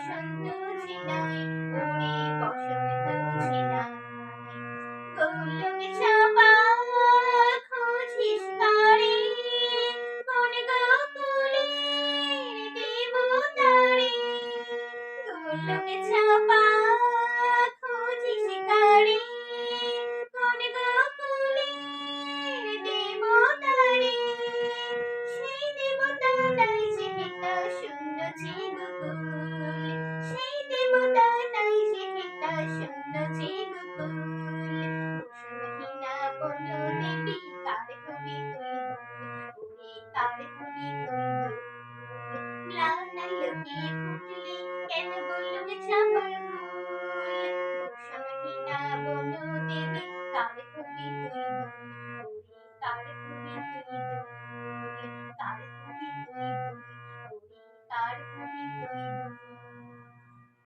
বসন্ত ছিনাই ওরে বসন্ত ছিনাই গোলক চাপা খুঁজিস তারে কোন গোকুলের দেবতারে গোলক চাপা কাপে ফুটির দরিদ্র। কেন বলল বেচা পারব না বন দেবে কারে